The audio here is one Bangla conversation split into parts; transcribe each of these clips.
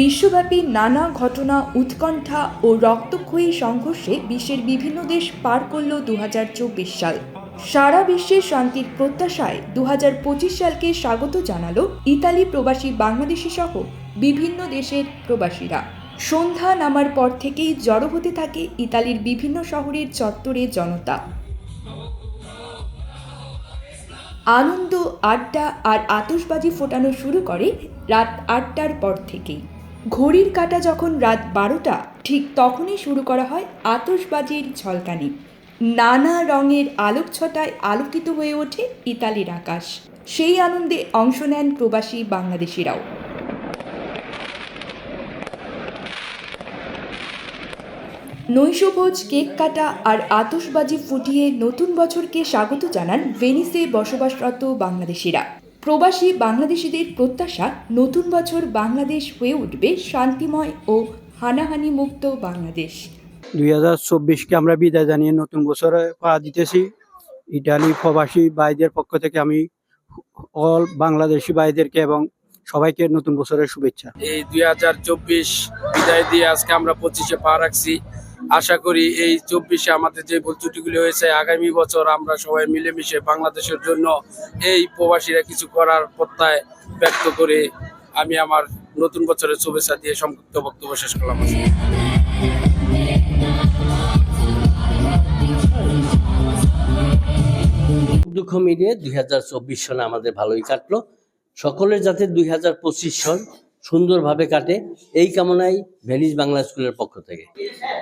বিশ্বব্যাপী নানা ঘটনা, উৎকণ্ঠা ও রক্তক্ষয়ী সংঘর্ষে বিশ্বের বিভিন্ন দেশ পার করল দু হাজার চব্বিশ সাল। সারা বিশ্বের শান্তির প্রত্যাশায় দু হাজার পঁচিশ সালকে স্বাগত জানালো ইতালি প্রবাসী বাংলাদেশি সহ বিভিন্ন দেশের প্রবাসীরা। সন্ধ্যা নামার পর থেকেই জড়ো হতে থাকে ইতালির বিভিন্ন শহরের চত্বরে জনতা। আনন্দ, আড্ডা আর আতশবাজি ফোটানো শুরু করে রাত আটটার পর থেকেই। ঘড়ির কাঁটা যখন রাত বারোটা, ঠিক তখনই শুরু করা হয় আতশবাজির ঝলকানি। নানা রঙের আলোকছটায় আলোকিত হয়ে ওঠে ইতালির আকাশ। সেই আনন্দে অংশ নেন প্রবাসী বাংলাদেশিরাও। নৈশভোজ কেক কাটা আর আতশবাজি ফুটিয়ে নতুন বছরকে স্বাগত জানান ভেনিসে বসবাসরত বাংলাদেশিরা। প্রবাসী বাংলাদেশিদের প্রত্যাশা নতুন বছর বাংলাদেশ হয়ে উঠবে শান্তিময় ও হানাহানি মুক্ত বাংলাদেশ। দুই হাজার চব্বিশকে আমরা বিদায় জানিয়ে নতুন বছরে পা দিতেছি। ইটালি প্রবাসী ভাইদের পক্ষ থেকে আমি অল বাংলাদেশি ভাইদেরকে এবং সবাইকে নতুন বছরের শুভেচ্ছা। এই দুই হাজার চব্বিশ বিদায় দিয়ে আজকে আমরা পঁচিশে পা রাখছি। আশা করি এই চব্বিশে আমাদের যে ভুল ত্রুটিগুলি হয়েছে, আগামী বছর আমরা সবাই মিলেমিশে বাংলাদেশের জন্য এই প্রবাসীরা কিছু করার প্রত্যয় ব্যক্ত করে আমি আমার নতুন বছরের শুভেচ্ছা দিয়ে সংক্ষিপ্ত বক্তব্য শেষ করলাম। দুঃখ মিলিয়ে দুই সনে আমাদের ভালোই কাটলো। সকলের যাতে দুই হাজার পঁচিশ সন সুন্দরভাবে কাটে। এই কামনাই ভেনিস বাংলা স্কুলের পক্ষ থেকে।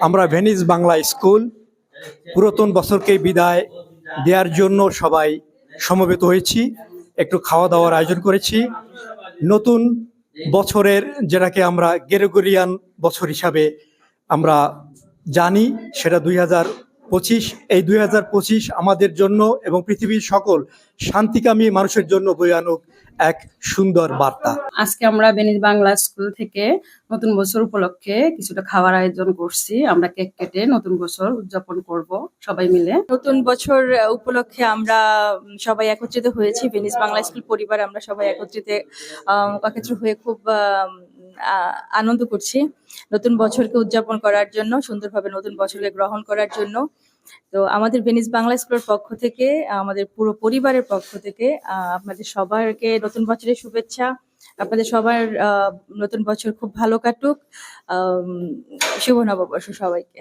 আমরা ভেনিস বাংলা স্কুল পুরাতন বছরকে বিদায় দেওয়ার জন্য সবাই সমবেত হয়েছি, একটু খাওয়া দাওয়ার আয়োজন করেছি। নতুন বছরের যেটাকে আমরা গেরগরিয়ান বছর হিসাবে আমরা জানি, সেটা দুই পঁচিশ। এই দুই হাজার পঁচিশ আমাদের জন্য এবং পৃথিবীর সকল শান্তিকামী মানুষের জন্য বয়ে আনুক। এক সুন্দর বার্তা। আজকে আমরা বেনিজ বাংলা স্কুল থেকে নতুন বছর উপলক্ষে কিছুটা খাওয়ার আয়োজন করছি। আমরা কেক কেটে নতুন বছর উদযাপন করব সবাই মিলে। নতুন বছর উপলক্ষে আমরা সবাই একত্রিত হয়েছি ভেনিস বাংলা স্কুল পরিবার আমরা সবাই একত্রিত একত্র হয়ে খুব আনন্দ করছি নতুন বছরকে উদযাপন করার জন্য সুন্দরভাবে নতুন বছরকে গ্রহণ করার জন্য। তো আমাদের ভেনিস বাংলা স্কুলের পক্ষ থেকে, আমাদের পুরো পরিবারের পক্ষ থেকে আপনাদের সবাইকে নতুন বছরের শুভেচ্ছা। আপনাদের সবার নতুন বছর খুব ভালো কাটুক। শুভ নববর্ষ সবাইকে।